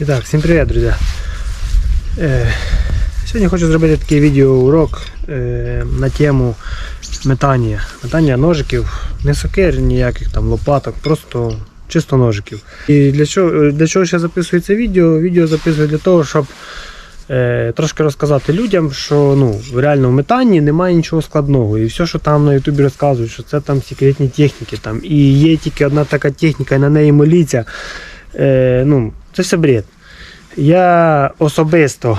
І так, всім привіт, друзі. Е, сьогодні хочу зробити такий відеоурок е, на тему метання. Метання ножиків, не сокир, ніяких там лопаток, просто чисто ножиків. І для чого, для чого ще записую це відео? Відео записую для того, щоб е, трошки розказати людям, що ну, реально в метанні немає нічого складного. І все, що там на Ютубі розказують, що це там секретні техніки. Там, і є тільки одна така техніка, і на неї моліться. Е, ну, це все бред. Я особисто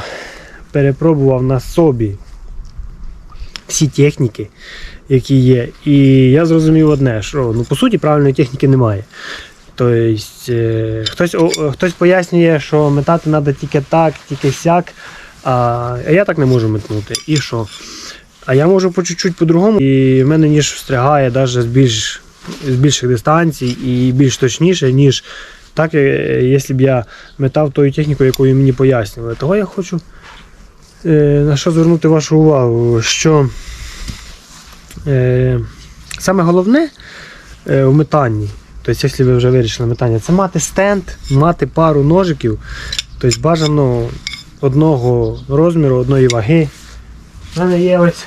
перепробував на собі всі техніки, які є. І я зрозумів одне, що ну, по суті правильної техніки немає. Тобто, е, хтось, хтось пояснює, що метати треба тільки так, тільки сяк, а, а я так не можу метнути. І що? А я можу по чуть-чуть по-другому, і в мене ніж встрягає навіть з більш з більших дистанцій і більш точніше, ніж так, е, якщо б я метав тою технікою, якою мені пояснювали. Того я хочу е, на що звернути вашу увагу, що е, саме головне в метанні, тобто, якщо ви вже вирішили метання, це мати стенд, мати пару ножиків, тобто бажано одного розміру, одної ваги. У мене є ось.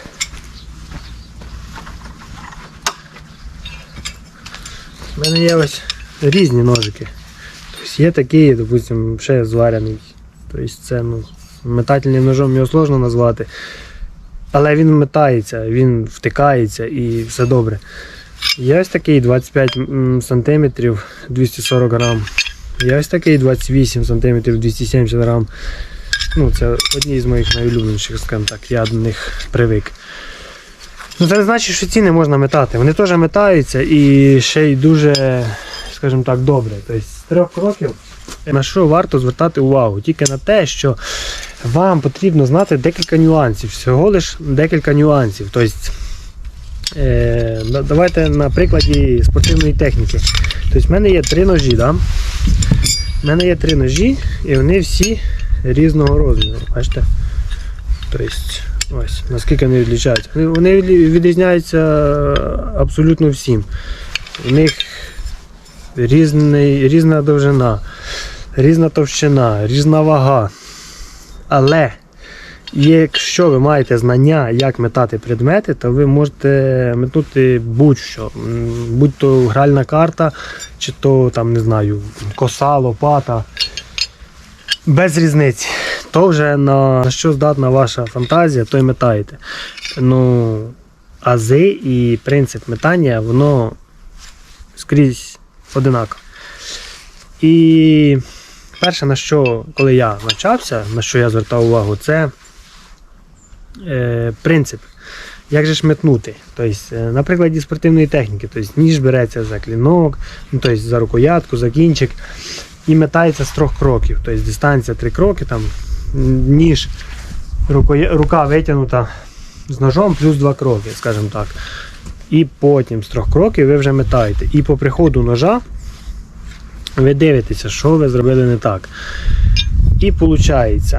У мене є ось різні ножики. Є такий, допустим, ще зварений. Тобто це ну, метательним ножом його сложно назвати. Але він метається, він втикається і все добре. Є ось такий 25 см 240 грам. Є ось такий 28 см 270 грам. Ну, це одні з моїх найулюбленіших, скажімо так, я до них привик. Ну, це не значить, що ці не можна метати. Вони теж метаються і ще й дуже, скажімо так, добре. Тобто трьох кроків на що варто звертати увагу? Тільки на те, що вам потрібно знати декілька нюансів. Всього лиш декілька нюансів. Тобто, е, давайте на прикладі спортивної техніки. Тобто, в мене є три ножі. Да? В мене є три ножі, і вони всі різного розміру. Бачите? Тобто, ось, наскільки вони відрізняються. Вони відрізняються абсолютно всім. У них різний, різна довжина, різна товщина, різна вага. Але якщо ви маєте знання, як метати предмети, то ви можете метнути будь-що. Будь то гральна карта, чи то там, не знаю, коса, лопата. Без різниці. То вже на що здатна ваша фантазія, то й метаєте. Ну, ази і принцип метання, воно скрізь одинаково. І перше, на що, коли я навчався, на що я звертав увагу, це е, принцип. Як же ж метнути? Тобто, е, на прикладі спортивної техніки, тобто ніж береться за клінок, ну, тобто за рукоятку, за кінчик і метається з трьох кроків. Тобто дистанція три кроки, там, ніж, рука витягнута з ножом плюс два кроки, скажімо так. І потім з трьох кроків ви вже метаєте. І по приходу ножа ви дивитеся, що ви зробили не так. І виходить,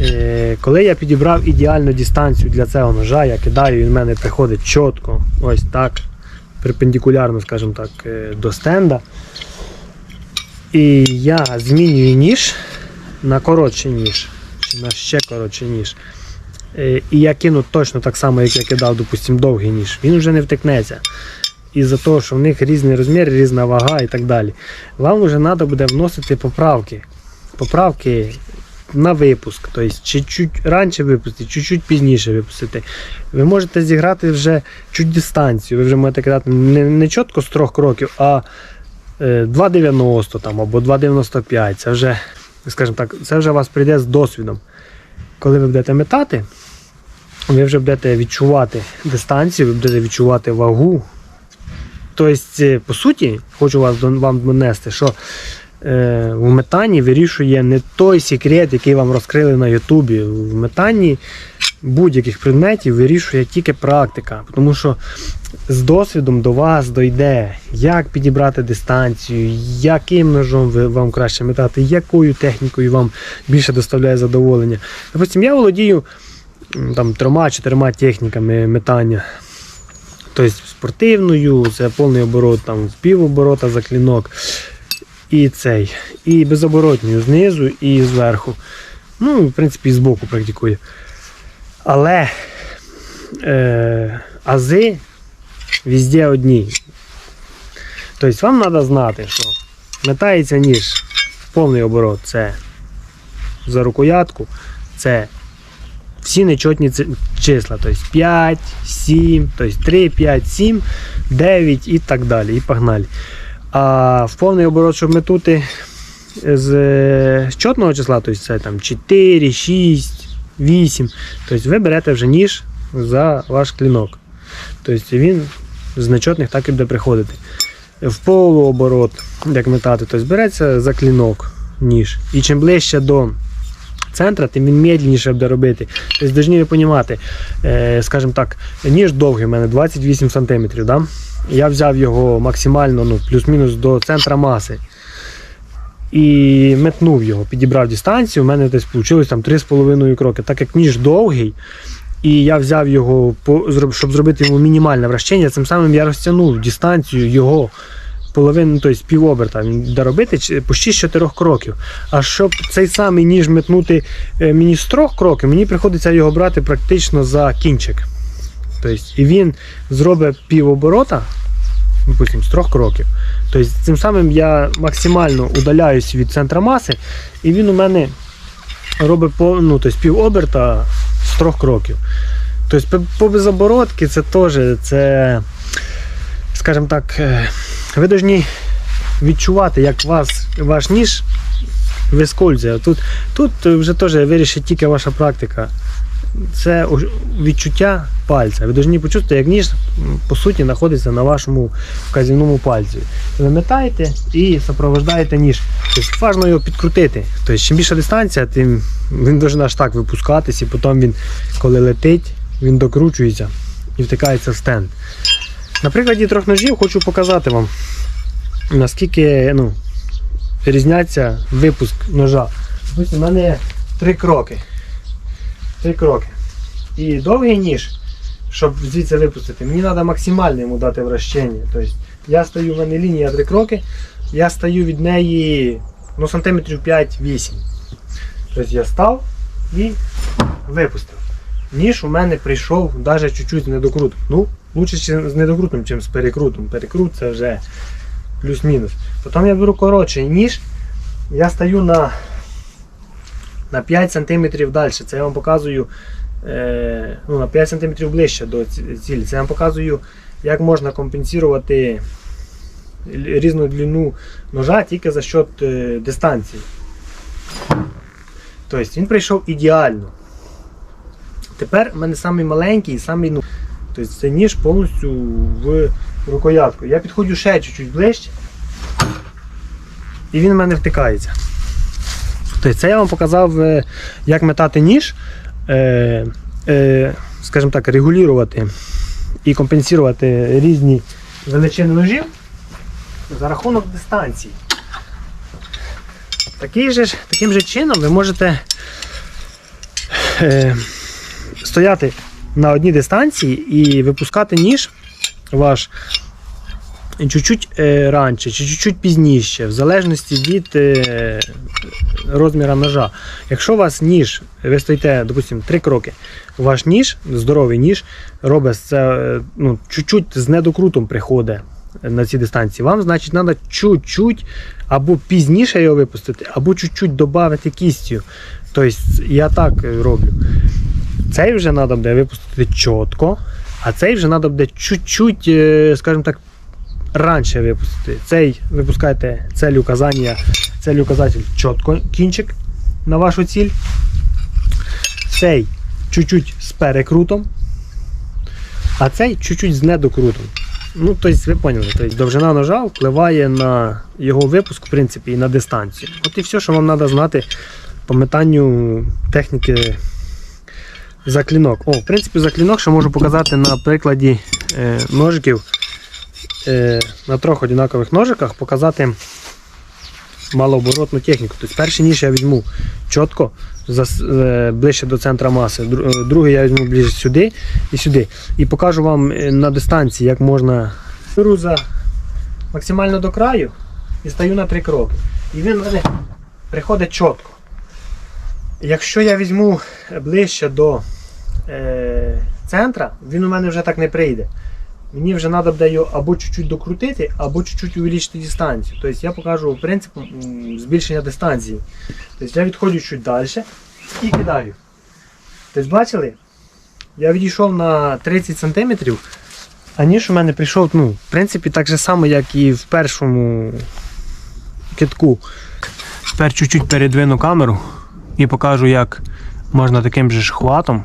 е, коли я підібрав ідеальну дистанцію для цього ножа, я кидаю, він в мене приходить чітко, ось так, перпендикулярно, скажімо так, е, до стенда. І я змінюю ніж на коротший ніж, на ще коротший ніж. Е, І я кину точно так само, як я кидав, допустим, довгий ніж. Він вже не втекнеться. Із-за того, що в них різний розмір, різна вага і так далі. Вам вже треба буде вносити поправки. Поправки на випуск. Тобто, чуть-чуть раніше випустити, чуть-чуть пізніше випустити. Ви можете зіграти вже чуть дистанцію. Ви вже можете кидати не, не чітко з трьох кроків, а е, 2,90 там, або 2,95. Це вже, скажімо так, це вже вас прийде з досвідом. Коли ви будете метати, ви вже будете відчувати дистанцію, ви будете відчувати вагу. Тобто, е, по суті, хочу вас вам донести, що в метанні вирішує не той секрет, який вам розкрили на Ютубі. В метанні будь-яких предметів вирішує тільки практика. Тому що з досвідом до вас дойде, як підібрати дистанцію, яким ножом вам краще метати, якою технікою вам більше доставляє задоволення. Допустим, я володію там трьома-чотирма техніками метання. Тобто спортивною, це повний оборот, там, з півоборота за клінок. І цей, і безоборотньою знизу, і зверху. Ну, в принципі, і збоку практикую. Але е, ази везде одні. Тобто вам треба знати, що метається ніж повний оборот. Це за рукоятку, це всі нечотні числа. Тобто 5, 7, тобто 3, 5, 7, 9 і так далі. І погнали. А в повний оборот, щоб метути е, з чотного числа, тобто це там 4, 6, 8, тобто ви берете вже ніж за ваш клінок. Тобто він з нечотних так і буде приходити. В полуоборот, як метати, тобто береться за клінок ніж. І чим ближче до центра, тим він медленніше буде робити. Тобто повинні розуміти, е, скажімо так, ніж довгий у мене 28 см. Да? Я взяв його максимально ну, плюс-мінус до центра маси. І метнув його, підібрав дистанцію. У мене десь вийшло там 3,5 кроки. Так як ніж довгий, і я взяв його, щоб зробити йому мінімальне вращення, цим самим я розтягнув дистанцію його половину, тобто півоберта. Він буде робити чи- почти з 4 кроків. А щоб цей самий ніж метнути е, мені з 3 кроків, мені приходиться його брати практично за кінчик. Тобто, і він зробить півоборота, допустим, з 3 кроків. Тобто, цим самим я максимально удаляюсь від центра маси, і він у мене робить ну, тобто, півоберта з 3 кроків. Тобто, по- по безоборотки це теж, це, скажімо так, е, ви повинні відчувати, як вас, ваш ніж вискользує. Тут, тут вже теж вирішить тільки ваша практика. Це відчуття пальця. Ви повинні почути, як ніж по суті знаходиться на вашому вказівному пальці. Ви метаєте і супроводжуєте ніж. Тобто важливо його підкрутити. Тобто, чим більша дистанція, тим він може аж так випускатись, і потім він, коли летить, він докручується і втикається в стенд. На прикладі трьох ножів хочу показати вам, наскільки ну, різняться випуск ножа. Ось у мене три кроки. Три кроки. І довгий ніж, щоб звідси випустити, мені треба максимально йому дати вращення. Тобто я стою, в мене лінія три кроки, я стою від неї ну, сантиметрів 5-8. Тобто я став і випустив. Ніж у мене прийшов навіть чуть-чуть з недокрутом. Ну, лучше з недокрутом, ніж з перекрутом. Перекрут це вже плюс-мінус. Потім я беру коротший ніж, я стою на, на 5 см далі. Це я вам показую е, ну, на 5 см ближче до цілі. Це я вам показую, як можна компенсувати різну длину ножа тільки за счет е, дистанції. Тобто він прийшов ідеально. Тепер в мене самий маленький самий ну. Тобто це ніж повністю в рукоятку. Я підходжу ще чуть-чуть ближче. І він в мене втикається. Тобто це я вам показав, е, як метати ніж, е, е, скажімо так, регулювати і компенсувати різні величини ножів за рахунок дистанції. Такий же, таким же чином ви можете стояти на одній дистанції і випускати ніж ваш чуть-чуть е, раніше чи чуть-чуть пізніше, в залежності від е, розміру ножа. Якщо у вас ніж, ви стоїте, допустимо, 3 кроки, ваш ніж, здоровий ніж, робить це е, ну, чуть-чуть з недокрутом приходить на ці дистанції. Вам, значить, треба чуть-чуть або пізніше його випустити, або чуть-чуть додати кістю. Тобто я так роблю. Цей вже треба буде випустити чітко, а цей вже треба буде чуть-чуть, скажімо так, раніше випустити. Цей випускаєте цель указання, цель указатель чітко кінчик на вашу ціль. Цей чуть-чуть з перекрутом, а цей чуть-чуть з недокрутом. Ну, тобто, ви поняли, тобто, довжина ножа впливає на його випуск, в принципі, і на дистанцію. От і все, що вам треба знати по метанню техніки за клінок. О, в принципі, за клінок ще можу показати на прикладі е, ножиків. Е, на трьох однакових ножиках показати малооборотну техніку. Тобто перший ніж я візьму чітко е, ближче до центра маси, е, другий я візьму ближче сюди і сюди. І покажу вам на дистанції, як можна беру за максимально до краю і стаю на три кроки. І він мене приходить чітко. Якщо я візьму ближче до е, центра, він у мене вже так не прийде. Мені вже треба буде його або чуть-чуть докрутити, або чуть-чуть увеличити дистанцію. Тобто я покажу принцип збільшення дистанції. Тобто я відходжу чуть далі і кидаю. Тобто бачили? Я відійшов на 30 см, а ніж у мене прийшов, ну, в принципі, так же само, як і в першому китку. Тепер чуть-чуть передвину камеру і покажу, як можна таким же ж хватом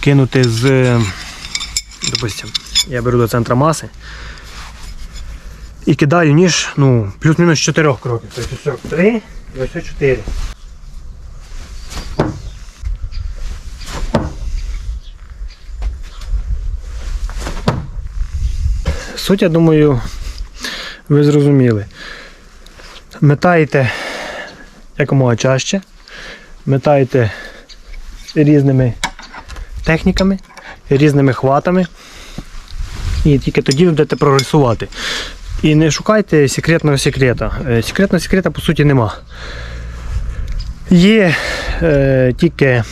кинути з. Допустим, я беру до центра маси і кидаю ніж ну, плюс-мінус 4 кроків. Тобто ось 3 і ось 4. Суть, я думаю, ви зрозуміли. Метаєте якомога чаще, метаєте різними техніками, різними хватами. І тільки тоді ви будете прогресувати. І не шукайте секретного секрета. Е, Секретного секрета по суті нема. Є е, тільки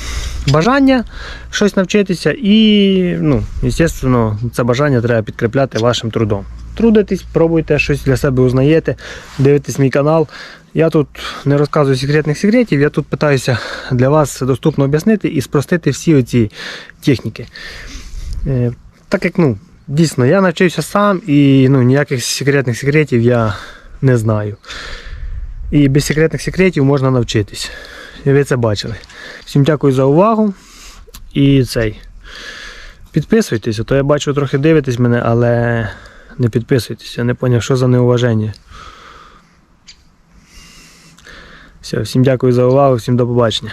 бажання щось навчитися, і, ну, звісно, це бажання треба підкріпляти вашим трудом. Трудитесь, пробуйте щось для себе узнаєте, дивитесь мій канал. Я тут не розказую секретних секретів, я тут питаюся для вас доступно об'яснити і спростити всі оці техніки. Е, Так як ну, дійсно я навчився сам і ну, ніяких секретних секретів я не знаю. І без секретних секретів можна навчитись. І ви це бачили. Всім дякую за увагу. І цей. Підписуйтесь, а то я бачу, трохи дивитесь мене, але не підписуйтесь. Я не зрозумів, що за неуваження. Все, всім дякую за увагу, всім до побачення.